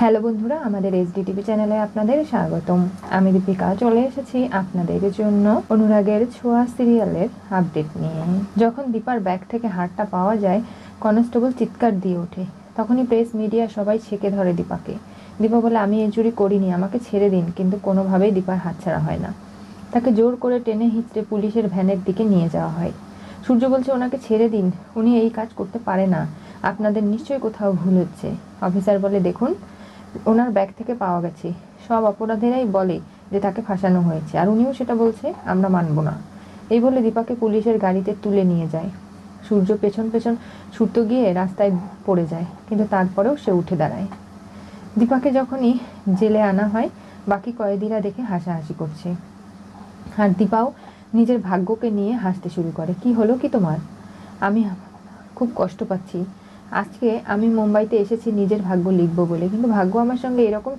Hello বন্ধুরা, আমাদের HD TV চ্যানেলে আপনাদের স্বাগতম। আমি দীপিকা, চলে এসেছি আপনাদের জন্য অনুরাগের ছোঁয়া সিরিয়ালের আপডেট নিয়ে। যখন দীপার ব্যাগ থেকে হারটা পাওয়া যায়, কনস্টেবল চিৎকার দিয়ে ওঠে। তখনই প্রেস মিডিয়া সবাই ছেঁকে ধরে দীপাকে। দীপা বলে, আমি এই চুরি করিনি, আমাকে ছেড়ে দিন, কিন্তু কোনোভাবেই দীপার হাতছাড়া হয় না। তাকে জোর করে টেনে হিঁচড়ে পুলিশের ভ্যানের দিকে নিয়ে যাওয়া হয়। সূর্য বলছে, ওনাকে ছেড়ে দিন, উনি এই কাজ করতে পারে না। আপনাদের নিশ্চয়ই কোথাও ভুল হচ্ছে। অফিসার বলে, দেখুন ওনার ব্যাগ থেকে পাওয়া গেছে। সব অপরাধীরাই বলে যে তাকে ফাঁসানো হয়েছে। আর উনিও সেটা বলছে, আমরা মানব না। এই বলে দীপাকে পুলিশের গাড়িতে তুলে নিয়ে যায়। সূর্য পেছন পেছন ছুটতে গিয়ে রাস্তায় পড়ে যায়, কিন্তু তারপরেও সে উঠে দাঁড়ায়। দীপাকে যখনই জেলে আনা হয়, বাকি কয়েদিরা দেখে হাসাহাসি করছে। আর দীপাও নিজের ভাগ্যকে নিয়ে হাসতে শুরু করে, কি হলো কি তোমার? আমি খুব কষ্ট পাচ্ছি। আজকে আমি মুম্বাইতে এসেছি, নিজের ভাগ্য লিখব বলে। কিন্তু ভাগ্য আমার সঙ্গে এরকম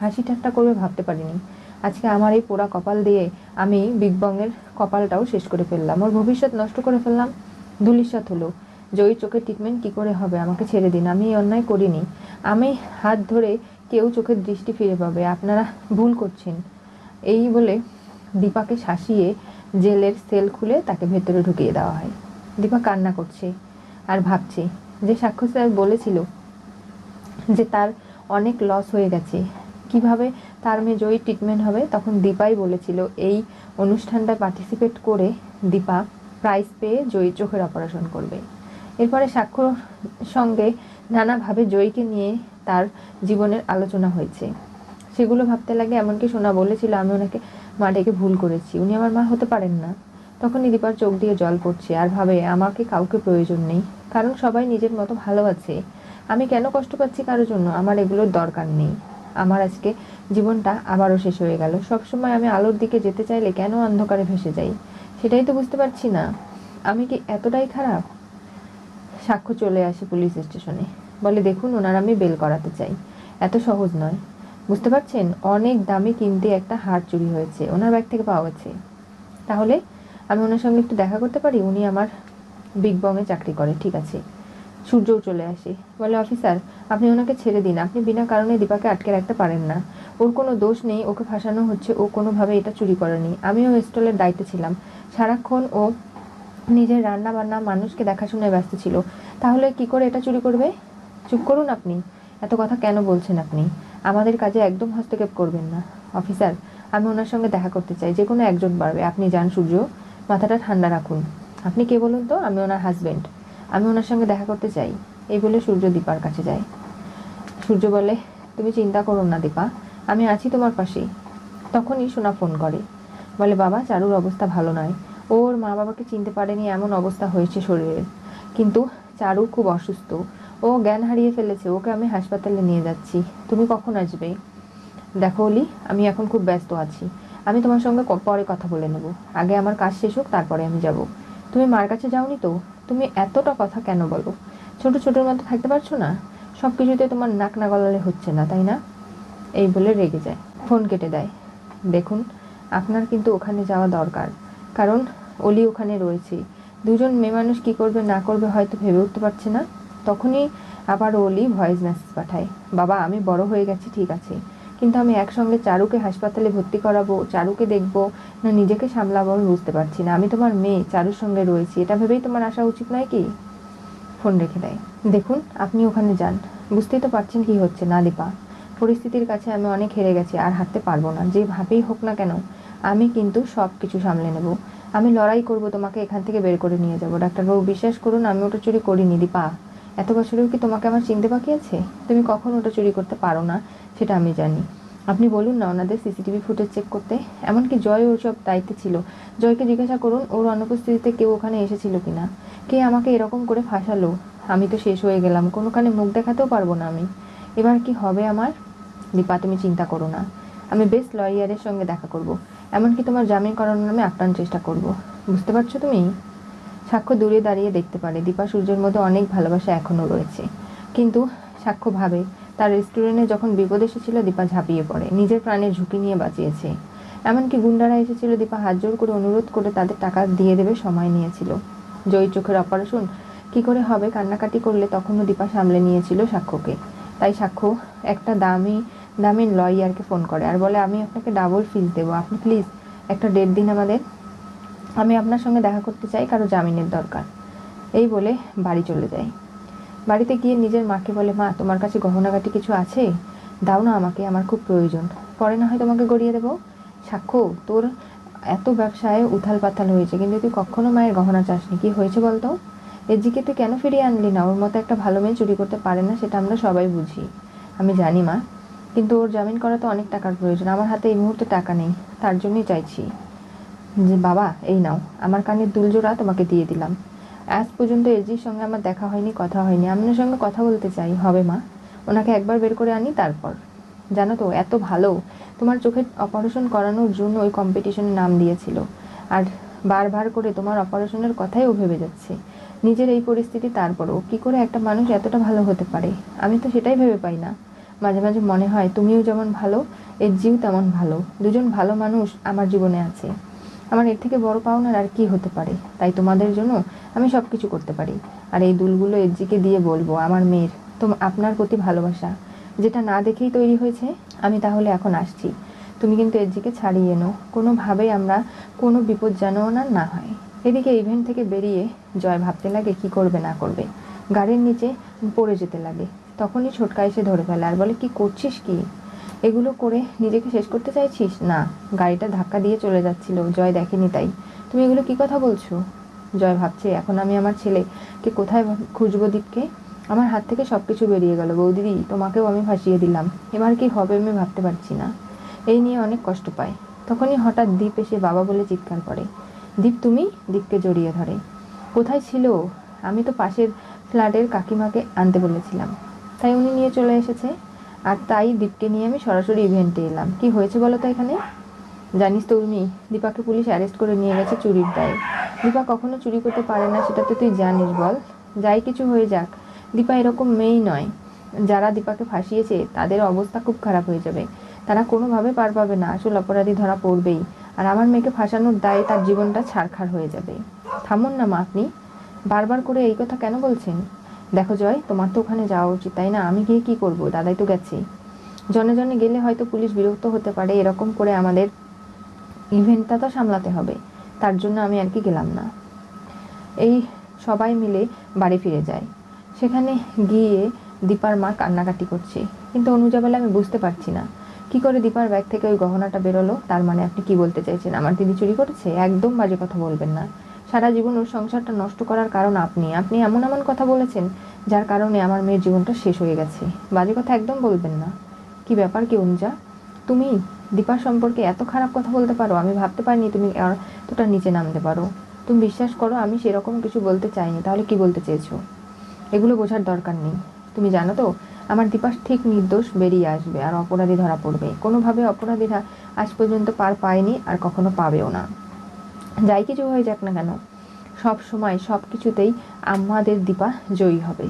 হাসি ঠাট্টা করবে ভাবতে পারিনি। আজকে আমার এই পোড়া কপাল দিয়ে আমি বিগ বংয়ের কপালটাও শেষ করে ফেললাম। ওর ভবিষ্যৎ নষ্ট করে ফেললাম দুলিশাত হলো। জয়ী চোখের ট্রিটমেন্ট কি করে হবে? আমাকে ছেড়ে দিন, আমি এই অন্যায় করিনি। আমি হাত ধরে কেউ চোখের দৃষ্টি ফিরে পাবে। আপনারা ভুল করছেন। এই বলে দীপাকে শাসিয়ে জেলের সেল খুলে তাকে ভেতরে ঢুকিয়ে দেওয়া হয়। দীপা কান্না করছে আর ভাবছে যে সাক্ষ্য স্যার বলেছিল যে তার অনেক লস হয়ে গেছে। কীভাবে তার মেয়ে জয়ী ট্রিটমেন্ট হবে? তখন দীপাই বলেছিল, এই অনুষ্ঠানটায় পার্টিসিপেট করে দীপা প্রাইজ পেয়ে জয়ী চোখের অপারেশন করবে। এরপরে সাক্ষ্যর সঙ্গে নানাভাবে জয়ীকে নিয়ে তার জীবনের আলোচনা হয়েছে। সেগুলো ভাবতে লাগে, এমনকি সোনা বলেছিল, আমি ওনাকে মা ডেকে ভুল করেছি। উনি আমার মা হতে পারেন না। তখনই দীপার চোখ দিয়ে জল পড়ছে আর ভাবে, আমাকে কাউকে প্রয়োজন নেই, কারণ সবাই নিজের মতো ভালো আছে আমি কেন কষ্ট পাচ্ছি কারোর জন্য? আমার এগুলোর দরকার নেই। আমার আজকে জীবনটা আবারও শেষ হয়ে গেল। সবসময় আমি আলোর দিকে যেতে চাইলে কেন অন্ধকারে ভেসে যাই? সেটাই তো বুঝতে পারছি না। আমি কি এতটাই খারাপ? সাক্ষ্য চলে আসে পুলিশ স্টেশনে। বলে, দেখুন, ওনার আমি বেল করাতে চাই। এত সহজ নয়। বুঝতে পারছেন? অনেক দামে কিনতে একটা হার চুরি হয়েছে। ওনার ব্যাগ থেকে পাওয়া গেছে। তাহলে আমি ওনার সঙ্গে একটু দেখা করতে পারি? উনি আমার বিগ বংয়ে চাকরি করে, ঠিক আছে। সূর্যও চলে আসে। বলে, অফিসার, আপনি ওনাকে ছেড়ে দিন। আপনি বিনা কারণে দীপাকে আটকে রাখতে পারেন না। ওর কোনো দোষ নেই, ওকে ফাঁসানো হচ্ছে, ও কোনোভাবে এটা চুরি করেনি। আমিও স্টলের দায়িত্বে ছিলাম। সারাক্ষণ ও নিজের রান্না বান্না মানুষকে দেখাশোনায় ব্যস্ত ছিল। তাহলে কি করে এটা চুরি করবে? চুপ করুন আপনি। এত কথা কেন বলছেন আপনি? আমাদের কাজে একদম হস্তক্ষেপ করবেন না। অফিসার, আমি ওনার সঙ্গে দেখা করতে চাই। যে কোনো একজন পারবে আপনি যান, সূর্য। মাথাটা ঠান্ডা রাখুন। আপনি কে বলুন তো? আমি ওনার হাজবেন্ড আমি ওনার সঙ্গে দেখা করতে চাই। এই বলে সূর্য দীপার কাছে যায়। সূর্য বলে, তুমি চিন্তা করো না, দীপা। আমি আছি তোমার পাশেই। তখনই সোনা ফোন করে। বলে, বাবা, চারুর অবস্থা ভালো নয়। ওর মা বাবাকে চিনতে পারেনি এমন অবস্থা হয়েছে শরীরের কিন্তু চারু খুব অসুস্থ। ও জ্ঞান হারিয়ে ফেলেছে। ওকে আমি হাসপাতালে নিয়ে যাচ্ছি। তুমি কখন আসবে? দেখো, অলি, আমি এখন খুব ব্যস্ত আছি। আমি তোমার সঙ্গে পরে কথা বলে নেব। আগে আমার কাজ শেষ হোক, তারপরে আমি যাব। তুমি মার কাছে যাওনি তো? তুমি এতটা কথা কেন বলো? ছোট ছোটোর মতো থাকতে পারছ না? সব কিছুতে তোমার নাক না গলালে হচ্ছে না, তাই না? এই বলে রেগে যায়। ফোন কেটে দেয়। দেখুন, আপনার কিন্তু ওখানে যাওয়া দরকার। কারণ অলি ওখানে রয়েছে। দুজন মেয়ে মানুষ কী করবে, না করবে হয়তো ভেবে উঠতে পারছে না। তখনই আবার অলি ভয়েস মেসেজ পাঠায়। বাবা, আমি বড় হয়ে গেছি, ঠিক আছে। কিন্তু আমি একসঙ্গে চারুকে হাসপাতালে ভর্তি করাবো, চারুকে দেখব, না নিজেকে সামলাবো আমি বুঝতে পারছি না। আমি তোমার মেয়ে, চারুর সঙ্গে রয়েছি। এটা ভেবেই তোমার আসা উচিত নয় কি? ফোন রেখে দেয়। দেখুন, আপনি ওখানে যান। বুঝতেই তো পারছেন কি হচ্ছে। না দীপা, পরিস্থিতির কাছে আমি অনেক হেরে গেছি, আর হাঁটতে পারব না। যেভাবেই হোক না কেন, আমি কিন্তু সব কিছু সামলে নেব। আমি লড়াই করব, তোমাকে এখান থেকে বের করে নিয়ে যাব। ডাক্তারবাবু, বিশ্বাস করুন, আমি ওটা চুরি করিনি, দীপা। এত বছরেও কি তোমাকে আমার চিনতে বাকি আছে? তুমি কখন ওটা চুরি করতে পারো না, সেটা আমি জানি। আপনি বলুন না ওনাদের সিসিটিভি ফুটেজ চেক করতে। এমনকি জয় ওর সব দায়িত্বে ছিল। জয়কে জিজ্ঞাসা করুন ওর অনুপস্থিতিতে কেউ ওখানে এসেছিল কি না কে আমাকে এরকম করে ফাঁসালো? আমি তো শেষ হয়ে গেলাম, কোনোখানে মুখ দেখাতেও পারব না আমি। এবার কি হবে আমার? দীপা, তুমি চিন্তা করো না। আমি বেস্ট লয়ারের সঙ্গে দেখা করব। এমনকি তোমার জামিন করানোর নামে আপ্রাণ চেষ্টা করব। বুঝতে পারছ তুমি? সাক্ষ্য দূরে দাঁড়িয়ে দেখতে পারে। দীপা সূর্যের মধ্যে অনেক ভালোবাসা এখনও রয়েছে। কিন্তু সাক্ষ্য ভাবে তার রেস্টুরেন্টে যখন বিপদ এসেছিল, দীপা ঝাঁপিয়ে পড়ে। নিজের প্রাণের ঝুঁকি নিয়ে বাঁচিয়েছে। এমনকি গুন্ডারা এসেছিল, দীপা হাত জোর করে অনুরোধ করে তাদের টাকা দিয়ে দেবে, সময় নিয়েছিল। জয়ী চোখের অপারেশন কি করে হবে, কান্নাকাটি করলে তখনও দীপা সামলে নিয়েছিল সাক্ষ্যকে। তাই সাক্ষ্য একটা দামি দামি লয়ারকে ফোন করে আর বলে, আমি আপনাকে ডাবল ফিস দেবো। আপনি প্লিজ একটা ডেট দিন আমাদের আমি আপনার সঙ্গে দেখা করতে চাই, কারও জামিনের দরকার। এই বলে বাড়ি চলে যায়। বাড়িতে গিয়ে নিজের মাকে বলে, মা, তোমার কাছে গহনাগাটি কিছু আছে? দাও না আমাকে, আমার খুব প্রয়োজন। পরে না হয় তোমাকে গড়িয়ে দেবো। সাক্ষ্য, তোর এত ব্যবসায় উথাল পাথাল হয়েছে, কিন্তু তুই কখনো মায়ের গহনা চাসনি। কি হয়েছে বলতো? এজিকে তুই কেন ফিরিয়ে আনলি না? ওর মতো একটা ভালো মেয়ে চুরি করতে পারে না, সেটা আমরা সবাই বুঝি। আমি জানি, মা। কিন্তু ওর জামিন করা তো অনেক টাকার প্রয়োজন। আমার হাতে এই মুহূর্তে টাকা নেই। তার জন্যই চাইছি। যে, বাবা, এই নাও, আমার কানের দুলজোড়া তোমাকে দিয়ে দিলাম। আজ পর্যন্ত এজির সঙ্গে আমার দেখা হয়নি, কথা হয়নি। আপনার সঙ্গে কথা বলতে চাই, হবে মা? ওনাকে একবার বের করে আনি, তারপর। জানো তো, এত ভালো। তোমার চোখের অপারেশন করানোর জন্য ওই কম্পিটিশনে নাম দিয়েছিল। আর বারবার করে তোমার অপারেশনের কথাই ও ভেবে যাচ্ছে। নিজের এই পরিস্থিতি তারপরও। কি করে একটা মানুষ এতটা ভালো হতে পারে? আমি তো সেটাই ভেবে পাই না। মাঝে মাঝে মনে হয়, তুমিও যেমন ভালো, এর জিও তেমন ভালো। দুজন ভালো মানুষ আমার জীবনে আছে। আমার এর থেকে বড় পাওনার আর কি হতে পারে? তাই তোমাদের জন্য আমি সব কিছু করতে পারি। আর এই দুলগুলো এজিকে দিয়ে বলব, আমার মেয়ের তো আপনার প্রতি ভালোবাসা। যেটা না দেখেই তৈরি হয়েছে, আমি তাহলে এখন আসছি। তুমি কিন্তু এজিকে ছাড়িয়ে এনো। কোনোভাবেই আমরা কোনো বিপদ যেন না হয়। এদিকে ইভেন্ট থেকে বেরিয়ে জয় ভাবতে লাগে, কি করবে, না করবে। গাড়ির নিচে পড়ে যেতে লাগে। তখনই ছোটকা এসে ধরে ফেলে, আর বলে, কি করছিস কি? এগুলো করে নিজেকে শেষ করতে চাইছিস? না, গাড়িটা ধাক্কা দিয়ে চলে যাচ্ছিল। জয় দেখেনি তাই। তুমি এগুলো কি কথা বলছো? জয় ভাবছে, এখন আমি আমার ছেলেকে কোথায় খুঁজবো দীপকে? আমার হাত থেকে সব কিছু বেরিয়ে গেল। বৌদিদি, তোমাকেও আমি ফাঁসিয়ে দিলাম। এবার কি হবে আমি ভাবতে পারছি না। এই নিয়ে অনেক কষ্ট পায়। তখনই হঠাৎ দীপ এসে বাবা বলে চিৎকার করে। দীপ, তুমি? দীপকে জড়িয়ে ধরে। কোথায় ছিল? আমি তো পাশের ফ্ল্যাটের কাকিমাকে আনতে বলেছিলাম। তাই উনি নিয়ে চলে এসেছে। আর তাই দীপকে নিয়ে আমি সরাসরি ইভেন্টে এলাম। কি হয়েছে বলো তো এখানে? জানিস তো উর্মি, দীপাকে পুলিশ অ্যারেস্ট করে নিয়ে গেছে চুরির দায়ে। দীপা কখনো চুরি করতে পারে না, সেটা তো তুই জানিস বল। যাই কিছু হয়ে যাক, দীপা এরকম মেয়েই নয়। যারা দীপাকে ফাঁসিয়েছে, তাদের অবস্থা খুব খারাপ হয়ে যাবে। তারা কোনোভাবে পার পাবে না, আসল অপরাধী ধরা পড়বেই। আর আমার মেয়েকে ফাঁসানোর দায়ে তার জীবনটা ছাড়খাড় হয়ে যাবে। থামুন না মা আপনি। বারবার করে এই কথা কেন বলছেন? দেখো জয়, তোমার তো ওখানে যাওয়া উচিত, তাই না? আমি গিয়ে কি করব? দাদাই তো গেছে। জনে জনে গেলে হয়তো পুলিশ বিরক্ত হতে পারে, এরকম করে আমাদের ইভেন্টটা তো সামলাতে হবে। তার জন্য আমি আর কি গেলাম না। এই সবাই মিলে বাড়ি ফিরে যায়। সেখানে গিয়ে দীপার মা কান্নাকাটি করছে। কিন্তু অনুজা বলে আমি বুঝতে পারছি না। কি করে দীপার ব্যাগ থেকে ওই গহনাটা বেরোলো? তার মানে আপনি কি বলতে চাইছেন? আমার দিদি চুরি করেছে? একদম বাজে কথা বলবেন না। সারা জীবন ওর সংসারটা নষ্ট করার কারণ আপনি। আপনি এমন এমন কথা বলেছেন, যার কারণে আমার মেয়ের জীবনটা শেষ হয়ে গেছে। বাজে কথা একদম বলবেন না। কি ব্যাপার কি, অনুজা? তুমি দীপার সম্পর্কে এত খারাপ কথা বলতে পারো, আমি ভাবতে পারিনি তুমি এতটা নিচে নামতে পারো। তুমি বিশ্বাস করো, আমি সেরকম কিছু বলতে চাইনি, তাহলে কি বলতে চেয়েছো? এগুলো বোঝার দরকার নেই। তুমি জানো তো, আমার দীপাস ঠিক নির্দোষ বেরিয়ে আসবে, আর অপরাধী ধরা পড়বে। কোনোভাবে অপরাধীরা আজ পর্যন্ত পার পায়নি, আর কখনো পাবেও না। যাই কিছু হয়ে যাক না কেন, সব সময় সব কিছুতেই আমাদের দীপা জয়ী হবে।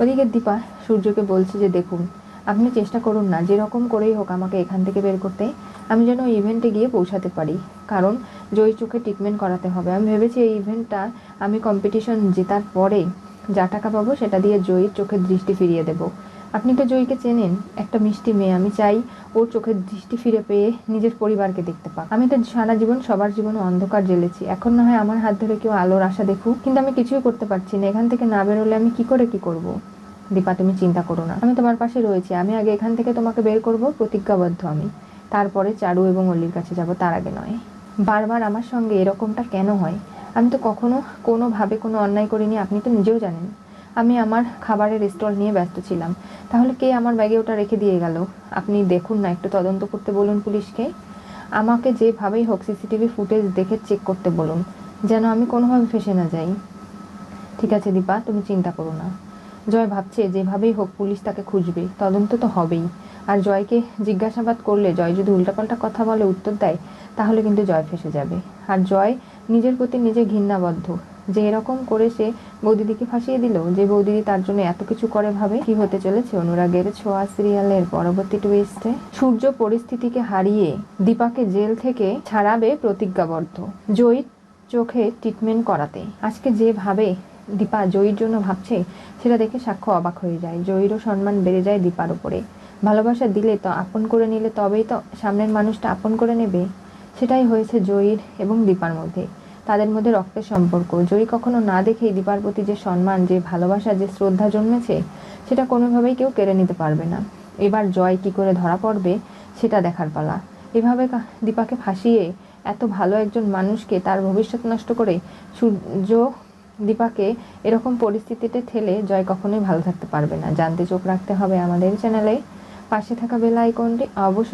ওদিকে দীপা সূর্যকে বলছে যে, দেখুন, আপনি চেষ্টা করুন না, যেরকম করেই হোক আমাকে এখান থেকে বের করতে, আমি যেন ওই ইভেন্টে গিয়ে পৌঁছাতে পারি। কারণ জয়ী চোখে ট্রিটমেন্ট করাতে হবে। আমি ভেবেছি এই ইভেন্টটা আমি কম্পিটিশন জেতার পরে যা টাকা পাবো সেটা দিয়ে জয়ীর চোখের দৃষ্টি ফিরিয়ে দেব। আপনি তো জয়ীকে চেনেন, একটা মিষ্টি মেয়ে। আমি চাই ওর চোখের দৃষ্টি ফিরে পেয়ে নিজের পরিবারকে দেখতে পাক। আমি তো সারা জীবন সবার জীবনে অন্ধকার জ্বেলেছি এখন না হয় আমার হাত ধরে কেউ আলোর আশা দেখুক, কিন্তু আমি কিছুই করতে পারছি না। এখান থেকে না বেরোলে আমি কি করে কি করব। দীপা, তুমি চিন্তা করো না। আমি তোমার পাশে রয়েছি। আমি আগে এখান থেকে তোমাকে বের করব, প্রতিজ্ঞাবদ্ধ আমি। তারপরে চারু এবং অল্লির কাছে যাব, তার আগে নয়। বারবার আমার সঙ্গে এরকমটা কেন হয়? আমি তো কখনো কোনোভাবে কোনো অন্যায় করিনি, আপনি তো নিজেও জানেন। আমি আমার খাবারের স্টল নিয়ে ব্যস্ত ছিলাম। তাহলে কে আমার ব্যাগে ওটা রেখে দিয়ে গেল? আপনি দেখুন না, একটু তদন্ত করতে বলুন পুলিশকে। আমাকে যেভাবেই হোক সিসিটিভি ফুটেজ দেখে চেক করতে বলুন, যেন আমি কোনোভাবে ফেসে না যাই। ঠিক আছে দীপা, তুমি চিন্তা করো না। জয় ভাবছে যেভাবেই হোক পুলিশ তাকে খুঁজবে, তদন্ত তো হবেই। আর জয়কে জিজ্ঞাসাবাদ করলে, জয় যদি উল্টাপাল্টা কথা বলে উত্তর দেয়, তাহলে কিন্তু জয় ফেসে যাবে। আর জয় নিজের প্রতি নিজে ঘৃণাবদ্ধ। যে এরকম করে সে বৌদিদিকে ফাঁসিয়ে দিল, যে বৌদিদি তার জন্য এত কিছু করে ভাবে কি হতে চলেছে? অনুরাগের ছোঁয়া সিরিয়ালের পরবর্তী টুইস্টে সূর্য পরিস্থিতিকে হারিয়ে দীপাকে জেল থেকে ছাড়াবে প্রতিজ্ঞাবদ্ধ, জয়ী চোখে ট্রিটমেন্ট করাতে। আজকে যেভাবে দীপা জয়ীর জন্য ভাবছে, সেটা দেখে সাক্ষ্য অবাক হয়ে যায়। জয়ীরও সম্মান বেড়ে যায় দীপার উপরে। ভালোবাসা দিলে তো আপন করে নিলে তবেই তো সামনের মানুষটা আপন করে নেবে। সেটাই হয়েছে জয়ীর এবং দীপার মধ্যে। তাদের মধ্যে রক্তের সম্পর্ক। জয়ী কখনো না দেখেই দীপার প্রতি যে সম্মান, যে ভালোবাসা, যে শ্রদ্ধা জন্মেছে, সেটা কোনোভাবেই কেউ কেড়ে নিতে পারবে না। এবার জয় কি করে ধরা পড়বে, সেটা দেখার পালা। এভাবে দীপাকে ফাঁসিয়ে এত ভালো একজন মানুষকে তার ভবিষ্যৎ নষ্ট করে সূর্য দীপাকে এরকম পরিস্থিতিতে ঠেলে জয় কখনোই ভালো থাকতে পারবে না। জানতে চোখ রাখতে হবে আমাদের চ্যানেলে। পাশে থাকা বেল আইকনটি অবশ্যই